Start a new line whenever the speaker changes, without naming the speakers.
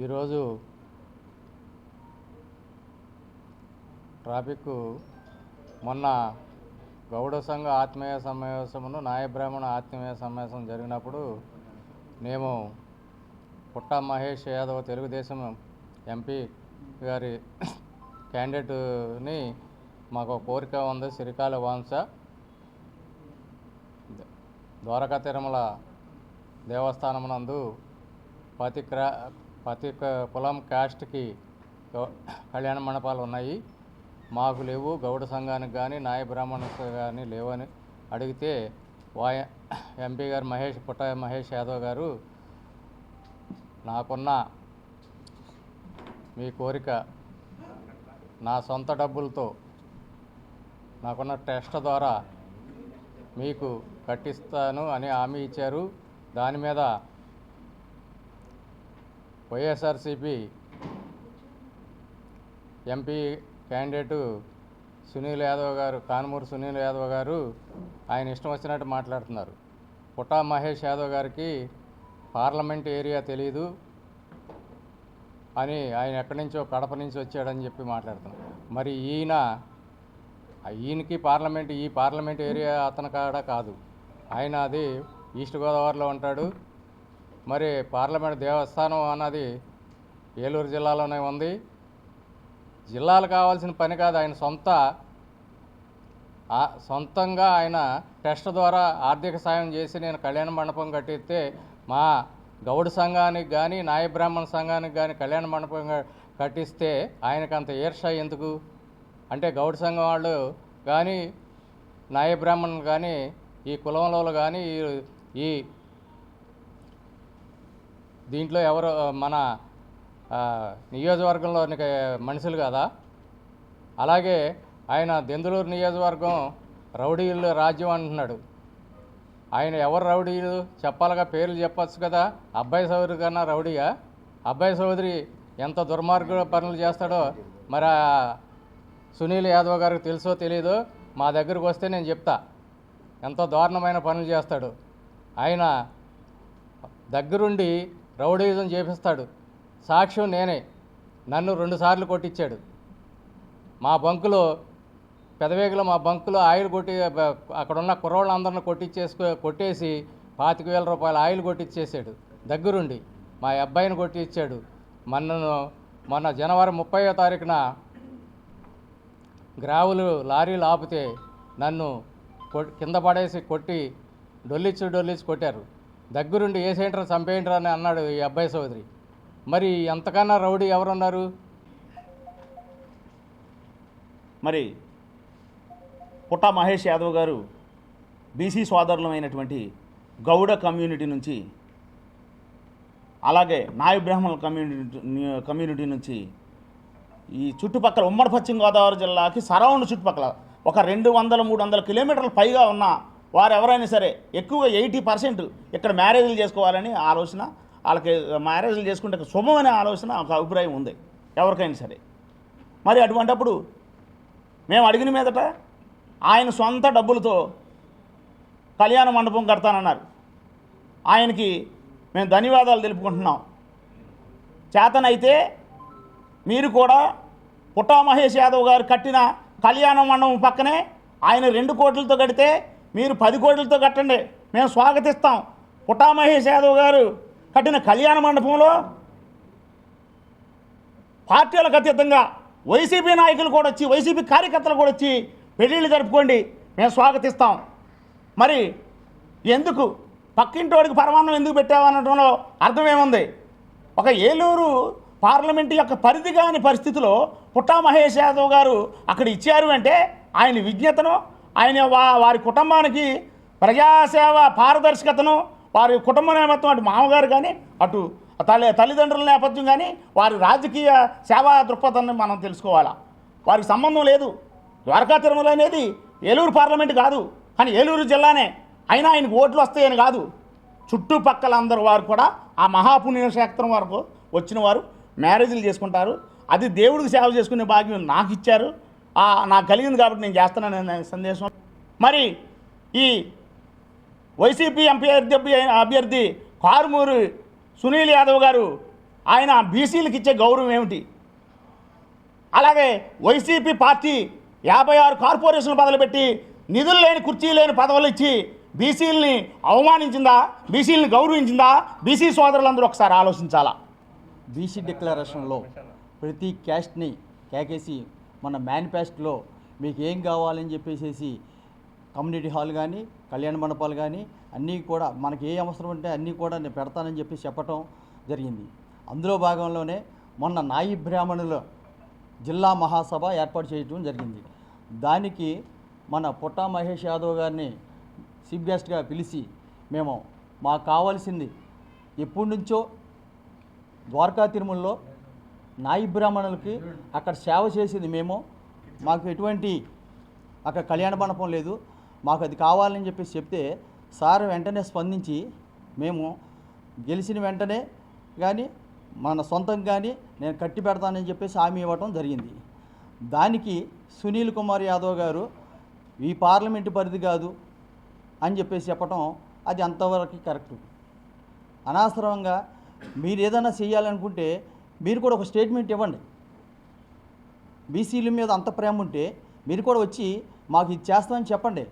ఈరోజు ట్రాఫిక్ మొన్న గౌడ సంఘ ఆత్మీయ సమావేశమును నాయబ్రాహ్మణ ఆత్మీయ సమావేశం జరిగినప్పుడు మేము పుట్ట మహేష్ యాదవ్ తెలుగుదేశం ఎంపీ గారి క్యాండిడేట్ని మాకు కోరిక ఉంది సిరికాల వాంస ద్వారకా తిరుమల దేవస్థానం నందు ప్రతి ప్రతి కులం క్యాస్ట్కి కళ్యాణ మండపాలు ఉన్నాయి. మాకు లేవు గౌడ సంఘానికి కానీ నాయ బ్రాహ్మణ కానీ లేవని అడిగితే వాయ ఎంపీ గారు మహేష్ పుట్ట మహేష్ యాదవ్ గారు నాకున్న మీ కోరిక నా సొంత డబ్బులతో నాకున్న టెస్ట్ ద్వారా మీకు కట్టిస్తాను అని హామీ ఇచ్చారు. దాని మీద YSRCP MP candidate Sunil Yadav గారు కానుమూరు సునీల్ యాదవ్ గారు ఆయన ఇష్టం వచ్చినట్టు మాట్లాడుతున్నారు. పుటా మహేష్ యాదవ్ గారికి పార్లమెంట్ ఏరియా తెలియదు అని ఆయన ఎక్కడి నుంచో కడప నుంచి వచ్చాడని చెప్పి మాట్లాడుతున్నారు మరి ఈయన ఈయనకి పార్లమెంట్ ఈ పార్లమెంట్ ఏరియా అతని కాడ కాదు. ఆయన అది ఈస్ట్ గోదావరిలో ఉంటాడు. మరి పార్లమెంట్ దేవస్థానం అన్నది ఏలూరు జిల్లాలోనే ఉంది. జిల్లాలు కావాల్సిన పని కాదు ఆయన సొంత ఆ- సొంతంగా ఆయన టెస్ట్ ద్వారా ఆర్థిక సాయం చేసి నేను కళ్యాణ మండపం కట్టిస్తే మా గౌడ సంఘానికి కానీ నాయ బ్రాహ్మణ సంఘానికి కానీ కళ్యాణ మండపం కట్టిస్తే ఆయనకు అంత ఈర్ష ఎందుకు? అంటే గౌడ సంఘం వాళ్ళు కానీ నాయ బ్రాహ్మణులు కానీ ఈ కులంలో కానీ ఈ- ఈ దీంట్లో ఎవరు మన ఆ, నియోజకవర్గంలో మనుషులు కదా. అలాగే ఆయన దెందులూరు నియోజకవర్గం రౌడీలు రాజ్యం అంటున్నాడు. ఆయన ఎవరు రౌడీలు? చెప్పాలిగా పేర్లు చెప్పచ్చు కదా. అబ్బాయి సోదరి కన్నా రౌడీయా? అబ్బాయి చౌదరి ఎంత దుర్మార్గ పనులు చేస్తాడో మరి సునీల్ యాదవ్ గారికి తెలుసో తెలియదో మా దగ్గరకు వస్తే నేను చెప్తా. ఎంతో దారుణమైన పనులు చేస్తాడు. ఆయన దగ్గరుండి రౌడీజం చేపిస్తాడు. సాక్ష్యం నేనే. నన్ను రెండుసార్లు కొట్టించాడు. మా బంకులో పెదవేగులో మా బంకులో ఆయిల్ కొట్టి అక్కడ ఉన్న కుర్రోళ్ళందరిని కొట్టించేసుకో కొట్టేసి పాతిక వేల రూపాయల ఆయిల్ కొట్టించేసాడు దగ్గరుండి మా అబ్బాయిని కొట్టించాడు మొన్నను మొన్న జనవరి ముప్పయో తారీఖున గ్రావులు లారీలు ఆపితే నన్ను కొ- కింద పడేసి కొట్టి డొల్లిచ్చు డొల్లిచ్చి కొట్టారు. దగ్గరుండి ఏ సెంటర్ చంపేయంటారు అని అన్నాడు ఈ అబ్బాయి సోదరి. మరి ఎంతకన్నా రౌడీ ఎవరున్నారు?
మరి పుట్టా మహేష్ యాదవ్ గారు బీసీ సోదరులమైనటువంటి గౌడ కమ్యూనిటీ నుంచి అలాగే నాయ బ్రాహ్మణుల కమ్యూనిటీ కమ్యూనిటీ నుంచి ఈ చుట్టుపక్కల ఉమ్మడి పశ్చిమ గోదావరి జిల్లాకి సరౌండ్ చుట్టుపక్కల ఒక రెండు వందల మూడు వందల కిలోమీటర్ల పైగా ఉన్న వారు ఎవరైనా సరే ఎక్కువగా ఎయిటీ పర్సెంట్ ఇక్కడ మ్యారేజ్లు చేసుకోవాలని ఆలోచన వాళ్ళకి మ్యారేజ్లు చేసుకుంటే శుభం అనే ఆలోచన ఒక అభిప్రాయం ఉంది ఎవరికైనా సరే. మరి అటువంటప్పుడు మేము అడిగిన మీదట ఆయన సొంత డబ్బులతో కళ్యాణ మండపం కడతానన్నారు. ఆయనకి మేము ధన్యవాదాలు తెలుపుకుంటున్నాం. చేతనైతే మీరు కూడా పుట్టా మహేష్ యాదవ్ గారు కట్టిన కళ్యాణ మండపం పక్కనే ఆయన రెండు కోట్లతో కడితే మీరు పది కోట్లతో కట్టండి. మేము స్వాగతిస్తాం. పుట్టా మహేష్ యాదవ్ గారు కట్టిన కళ్యాణ మండపంలో పార్టీలకు అతీతంగా వైసీపీ నాయకులు కూడా వచ్చి వైసీపీ కార్యకర్తలు కూడా వచ్చి పెళ్ళిళ్ళు జరుపుకోండి. మేము స్వాగతిస్తాం. మరి ఎందుకు? పక్కింటోడికి పరమాన్నం ఎందుకు పెట్టావనడంలో అర్థమేముంది? ఒక ఏలూరు పార్లమెంటు యొక్క పరిధి కాని పరిస్థితిలో పుట్టా మహేష్ యాదవ్ గారు అక్కడ ఇచ్చారు అంటే ఆయన విజ్ఞతను ఆయన వా వారి కుటుంబానికి ప్రజాసేవ పారదర్శకతను వారి కుటుంబ నేపథ్యం అటు మామగారు కానీ అటు తల్లి తల్లిదండ్రుల నేపథ్యం కానీ వారి రాజకీయ సేవా దృక్పథాన్ని మనం తెలుసుకోవాలా? వారికి సంబంధం లేదు. ద్వారకా తిరుమల అనేది ఏలూరు పార్లమెంట్ కాదు. కానీ ఏలూరు జిల్లానే. అయినా ఆయనకు ఓట్లు వస్తాయని కాదు. చుట్టుపక్కల అందరు వారు కూడా ఆ మహాపుణ్యక్షేత్రం వరకు వచ్చిన వారు మ్యారేజీలు చేసుకుంటారు. అది దేవుడికి సేవ చేసుకునే భాగ్యం నాకు ఇచ్చారు. నాకు కలిగింది కాబట్టి నేను చేస్తున్నాను సందేశం. మరి ఈ వైసీపీ ఎంపీ అభ్యర్థి అభ్యర్థి కారుమూరి సునీల్ యాదవ్ గారు ఆయన బీసీలకు ఇచ్చే గౌరవం ఏమిటి? అలాగే వైసీపీ పార్టీ యాభై ఆరు కార్పొరేషన్లు పెట్టి నిధులు లేని కుర్చీ లేని పదవులు ఇచ్చి బీసీలని అవమానించిందా? బీసీలని గౌరవించిందా? బీసీ సోదరులందరూ ఒకసారి ఆలోచించాలా?
బీసీ డిక్లరేషన్లో ప్రతి క్యాస్ట్ని కేకేసి మన మేనిఫెస్టోలో మీకు ఏం కావాలని చెప్పేసి కమ్యూనిటీ హాల్ కానీ కళ్యాణ మండపాలు కానీ అన్నీ కూడా మనకి ఏ అవసరం ఉంటే అన్నీ కూడా నేను పెడతానని చెప్పి చెప్పటం జరిగింది. అందులో భాగంలోనే మొన్న నాయి బ్రాహ్మణుల జిల్లా మహాసభ ఏర్పాటు చేయడం జరిగింది. దానికి మన పుట్టా మహేష్ యాదవ్ గారిని చీఫ్ గెస్ట్గా పిలిచి మేము మాకు కావాల్సింది ఎప్పటి నుంచో ద్వారకా తిరుమలలో నాయి బ్రాహ్మణులకి అక్కడ సేవ చేసింది మేము. మాకు ఎటువంటి అక్కడ కళ్యాణ మండపం లేదు. మాకు అది కావాలని చెప్పేసి చెప్తే సార్ వెంటనే స్పందించి మేము గెలిచిన వెంటనే కానీ మన సొంతం కానీ నేను కట్టి పెడతానని చెప్పేసి హామీ ఇవ్వటం జరిగింది. దానికి సునీల్ కుమార్ యాదవ్ గారు ఈ పార్లమెంటు పరిధి కాదు అని చెప్పేసి చెప్పటం అది అంతవరకు కరెక్టు. అనవసరంగా మీరు ఏదైనా చేయాలనుకుంటే మీరు కూడా ఒక స్టేట్మెంట్ ఇవ్వండి. బీసీల మీద అంత ప్రేమ ఉంటే మీరు కూడా వచ్చి మాకు ఇది చేస్తామని చెప్పండి.